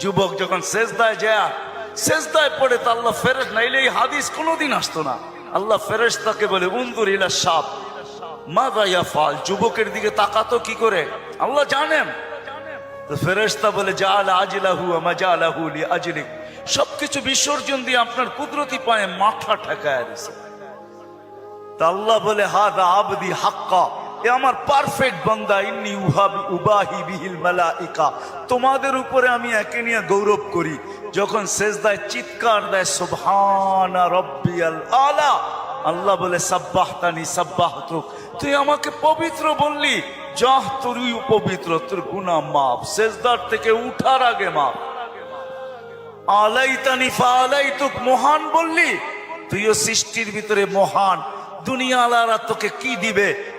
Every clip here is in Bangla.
যুবক যখন শেষদায় যায় শেষদায় পড়ে তো আল্লাহ ফেরেস নাইলে এই হাদিস কোনোদিন আসতো না। আল্লাহ ফেরেস তাকে বলে উন্দুর ইলা সাপ মা গাইয়া ফাল যুবকের দিকে তাকাতো কি করে? আল্লাহ জানেন। তো ফেরেস্তা বলে যা আলা আজিলাহু মাজা আলাহু লি আজলিক সবকিছু বিসর্জন দিয়ে আপনার কুদরতি পায়ে মাথা ঠেকায় আল্লাহ বলে হাদা আবদি হাক্কা। এ আমার পারফেক্ট বান্দা, ইন্নি উহাবি, উবাহি বিহিল মালাইকা। তোমাদের উপরে আমি একে নিয়ে গৌরব করি। যখন সেজদায় চিৎকার দেয়, সুবহানা রব্বিয়াল আলা। আল্লাহ বলে, সাব্বাহতানি, সাব্বাহতুক। তুই আমাকে পবিত্র বললি, যাহ তুই পবিত্র, তোর গুনাহ মাপ সেজদার থেকে উঠার আগে মাপ আলাইতানি ফালাইতুক, মহান বললি। তুইও সৃষ্টির ভিতরে মহান। দুনিয়া আলারা তোকে কি দিবে?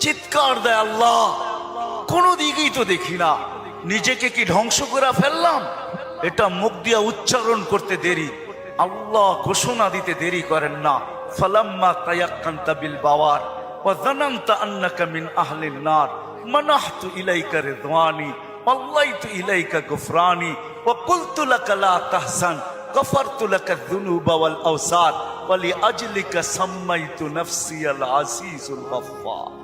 চিৎকার দেয় আল্লাহ। কোনো দিকেই তো দেখি না। নিজেকে কি ধ্বংস করে ফেললাম? এটা মুখ দিয়া উচ্চারণ করতে দেরি। আল্লাহ ঘোষণা দিতে দেরি করেন না। ফলাম্মা তায়াক্কান্তা বিল বাওয়ার ওয়া জানান্তা আন্নাকা মিন আহলিন নার। মানাহতু ইলাইকা রিদওয়ানি। আল্লাইতু ইলাইকা গুফরানি। ও কুলতু লাকা লা তাহসান। গফারতু লাকা যুনুবা ওয়াল আওসার। ওয়া লিআজলিকা সাম্মাইতু নাফসিয়াল আজিজুল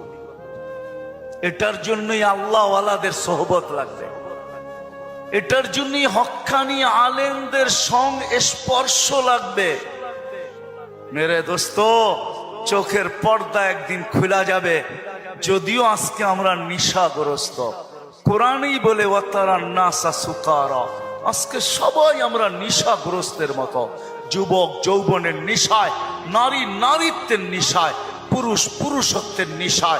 এটার জন্যই আল্লাহওয়ালাদের সোহবত লাগবে। এটার জন্যই হক্কানি আলেমদের সং স্পর্শ লাগবে। মেরে দোস্ত, চোখের পর্দা একদিন খোলা যাবে। যদিও আজকে আমরা নিশাগ্রস্ত। কোরআনই বলে, ওয়াতারা নাসা সুকারা। আজকে সবাই আমরা নিশাগ্রস্তের মতো। যুবক যৌবনের নিশায়, নারী নারীত্বের নিশায়, পুরুষ পুরুষত্বের নিশায়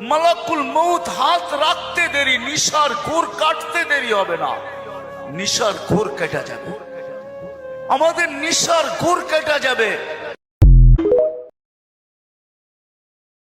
মালাকুল মৌত হাত রাখতে দেরি, নিশার ঘোর কাটতে দেরি হবে না। নিশার ঘোর কেটা যাবে। আমাদের নিশার ঘোর কেটা যাবে।